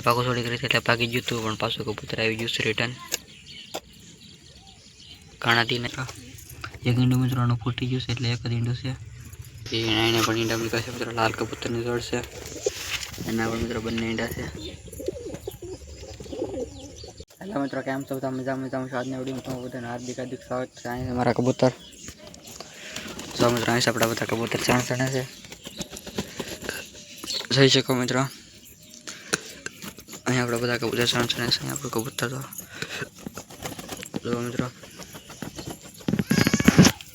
પાકો છોડી કરી એટલે પાકી ગયું હતું પણ પાછું કબૂતર આવી ગયું છે રિટર્ન કાણાથી ને એક ઈંડું મિત્રોનું ફૂટી ગયું છે એટલે એક જ ઈંડું છે એ એને પણ ઈંડા મૂક્યા છે મિત્રો લાલ કબૂતરની જોડ છે એના પણ મિત્રો બંને ઈંડા છે હેલો મિત્રો કેમ છો બધા મજા મજામાં છો આજના વિડીયોમાં તમારું બધાને હાર્દિક હાર્દિક સ્વાગત છે અહીં છે મારા કબૂતર જો મિત્રો અહીં છે આપણા બધા કબૂતર ચાણ ચણે છે જોઈ શકો મિત્રો અહીં આપણા બધા કબૂતર ચાણ ચણે છે અહીં આપણું કબૂતર તો જો મિત્રો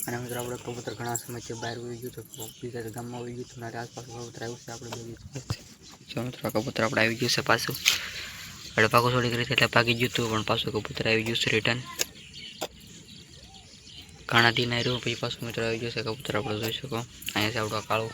અને મિત્રો આપણે કબૂતર ઘણા સમયથી બહાર ઉઈ ગયું તો બીજા ગામમાં ઉઈ ગયું હતું અને આસપાસ કબૂતર આવ્યું છે આપણે બે જો મિત્રો આ કબૂતર આપણે આવી ગયું છે પાછું આપણે પાકો છોડી કરી એટલે પાકી ગયું હતું પણ પાછું કબૂતર આવી ગયું છે રિટર્ન ઘણાથી ના રહ્યું પછી પાછું મિત્રો આવી ગયું છે કબૂતર આપણે જોઈ શકો અહીંયા છે આપણું કાળું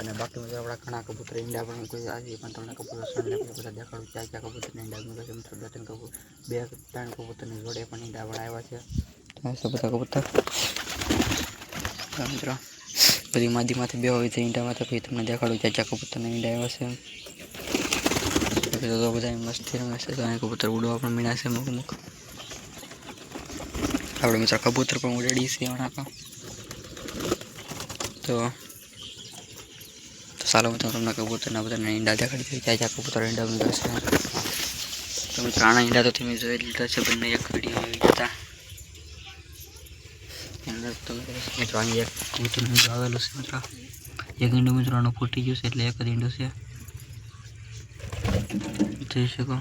અને બાકી મિત્રો આપણા ઘણા કબૂતર, ઈંડા પણ કોઈ આજે પણ તમને કબૂતર સણ બધા દેખાડું ક્યાં ક્યાં કબૂતરના ઈંડા મૂકે છે મિત્રો બે ત્રણ કબૂતર બે ત્રણ કબૂતરની જોડે પણ ઈંડા પણ આવ્યા છે. બધા કબૂતર. મિત્રો, બધી માધીમાંથી બે હોય છે ઈંડામાં પછી તમને દેખાડું ક્યાં ક્યાં કબૂતરના ઈંડા આવ્યા છે. તો બધા મસ્તી રમે છે. તો અહીં કબૂતર ઉડવા પણ મીણા છે અમુક અમુક. આપણે મિત્રો કબૂતર પણ ઉડાડી છે હમણાં તો ચાલો મિત્રો, તમને કબૂતરના બધાના ઈંડા દેખાડી દઈએ ક્યાં ક્યાં કબૂતર ઈંડા મૂકે છે? તો મિત્રો, આના ઈંડા તો તમે જોઈ લીધા છે, બંને એક વીડિયો આવી જતા મિત્રો અહીં એક કબૂતર ઈંડું આવેલું છે મિત્રો. એક ઈંડું મિત્રોનું ફૂટી ગયું છે, એટલે એક જ ઈંડું છે. જોઈ શકો.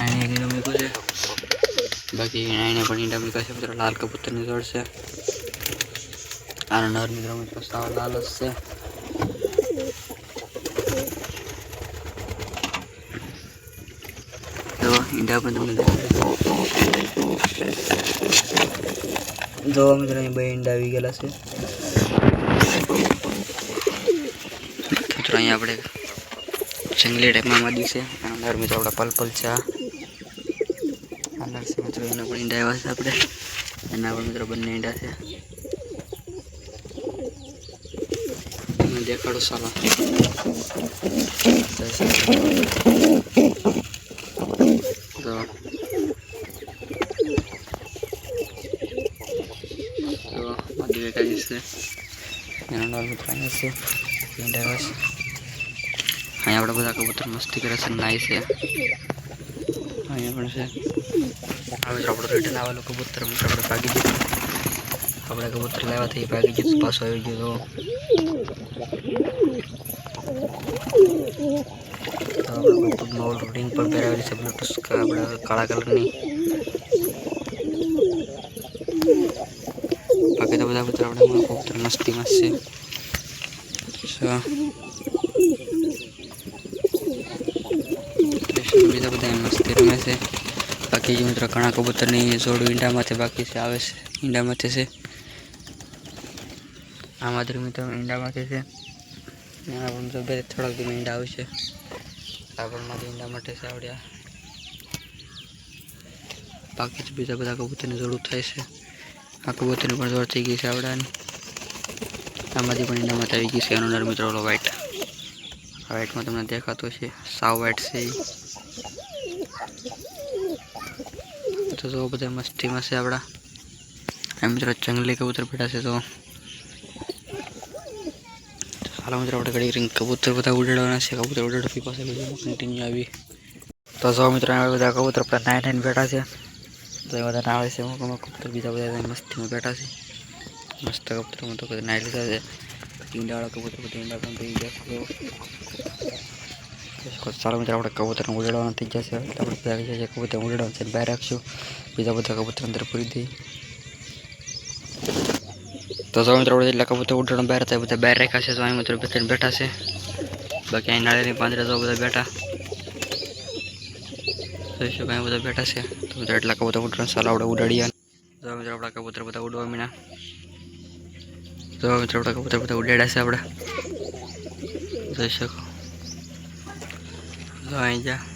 આને એક ઈંડું મૂક્યું છે. બાકી એને પણ ઈંડા મૂક્યા છે મિત્રો, લાલ કબૂતરની જોડ છે. આનો નર મિત્રો મિત્રો સાવ લાલ જ છે. ઈંડા પણ તમને જોવા મિત્રો, અહીં બે ઈંડા આવી ગયેલા છે. મિત્રો અહીંયા આપણે જંગલી ટાઈપમાં મળી છે. આનો મિત્રો આપણે પલપલ છે આ નર છે, મિત્રો, એના પણ ઈંડા આવ્યા છે આપણે. એના પણ મિત્રો બંને ઈંડા છે. તમને દેખાડો મિત્રો અહીંયા આપણે બધા કબૂતર મસ્તી કરે છે નાય છે. અહીંયા પણ છે. આ મિત્રો રિટર્ન આવેલું કબૂતર આપણે ભાગી ગયું આપણે કબૂતર લેવા થઈ ભાગી ગયું પાછો આવી ગયો તો તો આપણે પગમાં ઓલું રિંગ પણ પહેરાવેલી છે બ્લૂટૂથ આપણે કાળા કલરની બાકી તો બધા કબૂતર આપણે કબૂતર મસ્તી મસ્ત છે So, બીજા બધા એમ મસ્તી રમે છે બાકી જે મિત્રો ઘણા કબૂતરની જોડું ઈંડામાંથી બાકી છે આવે છે ઈંડામાંથી છે આમાંથી મિત્રો ઈંડામાંથી છે. એના પણ બે થોડાક દિવસ ઈંડા આવશે. પણ ઈંડા માટે છે આવડ્યા બાકી જ બીજા બધા કબૂતરની જરૂર થાય છે. આ કબૂતરની પણ જોડ થઈ ગઈ છે આવડાની. આમાંથી પણ ઈંડામાં આવી ગઈ છે એનો નર મિત્રો ઓલો વ્હાઈટ વ્હાઈટમાં તમને દેખાતો છે સાવ વ્હાઈટ છે. તો જો બધા મસ્તીમાં છે આપણા એમ મિત્રો જંગલી કબૂતર બેઠા છે તો હાલો મિત્રો આપણે ઘડી કરીને કબૂતર બધા ઉડાડવાના છે. કબૂતર ઉડાડવા પાસે વિડીયોમાં કન્ટિન્યુ આવી. તો જો મિત્રો, આ બધા કબૂતર આપણા નાઈ નાઈને બેઠા છે. તો એ બધા આવે છે. અમુક કબૂતર બીજા બધા મસ્તીમાં બેઠા છે. મસ્ત કબૂતરમાં તો બધા નાઈ લીધા છે. ઈંડાવાળા કબૂતર બધા ઈંડા પણ થઈ ગયા ચાલો મિત્રો, આપણે કબૂતરને ઉડાડવાના થઈ જશે આપણે બધા કબૂતર ઉડાડવાનું છે. બહાર રાખશું બીજા બધા કબૂતર અંદર પૂરી દઈ તો જો મિત્રો જેટલા કબૂતર ઉડાડવાનું બહાર હતા, બધા બહાર રાખ્યા છે, તો અહીં મિત્રો બેઠા બેઠા છે. બાકી અહીં નાળેની પાંદરે તો બધા બેઠા. જોઈ શકો બધા બેઠા છે. તો મિત્રો એટલા કબૂતર કબૂતર સારા આપણે ઉડાડીએ. તો મિત્રો આપણા કબૂતર બધા ઉડવા મીના તો મિત્રો આપણા કબૂતર બધા ઉડાડ્યા છે આપણે. જોઈ શકો. તો અહીં જા.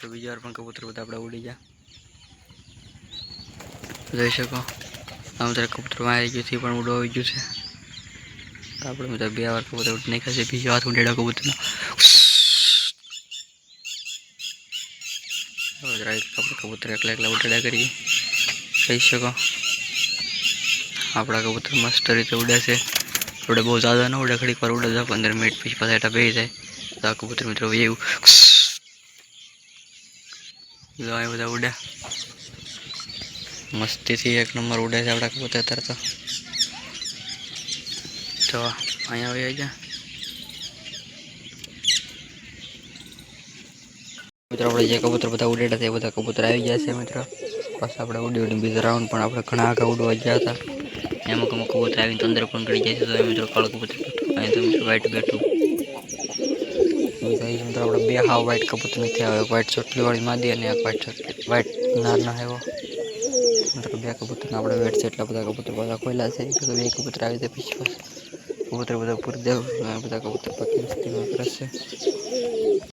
તો મિત્રો બીજી વાર પણ કબૂતર બધા આપણે ઉડી ગયા જોઈ શકો આ મિત્રો કબૂતર આવી ગયું છે પણ ઉડવા આવી ગયું છે તો આપણે મિત્રો બે વાર કબૂતર ઉડી નાખ્યા છે બીજો હાથ ઉડાડ્યો કબૂતરનો હવે જરા એક આપણે કબૂતર એકલા એકલા ઉડાડ્યા કરીએ કહી શકો આપણા કબૂતર મસ્ત રીતે ઉડે છે આપણે બહુ ઝાઝા ન ઉડે ઘડીક વાર ઉડે જાય પંદર મિનિટ પછી પાછા એટા બેસી જાય તો આ કબૂતર મિત્રો એવું જો આ બધા ઉડે મસ્તીથી એક નંબર ઉડે છે આપણા કબૂતર અત્યારે તો. જો, અહીંયા આવી ગયા મિત્રો, આપણે જે કબૂતર બધા ઉડેડા હતા એ બધા કબૂતર આવી ગયા છે, મિત્રો. પાછા આપણે ઉડી ઉડી બીજા રાઉન્ડ પણ આપણે ઘણા આગળ ઉડવા ગયા હતા. એમાં અમુક કબૂતર આવીને અંદર પણ ગળી જાય છે. તો મિત્રો, કાળું કબૂતર અહીં તો મિત્રો વ્હાઈટ બેઠું બીજા એ મિત્રો આપણે બે હાવ વ્હાઈટ કબૂતર નથી આવે વ્હાઈટ ચોટલીવાળી માદી અને એક વ્હાઈટ ચોટલી વ્હાઈટ નારના આવ્યો મિત્રો બે કબૂતરના આપણે વેટ છે એટલા બધા કબૂતર પાછા ખોલ્યા છે તો બે કબૂતર આવી જાય પછી પાછા કબૂતર બધા પૂરી દેવું બધા કબૂતર પકી મસ્તીમાં કરશે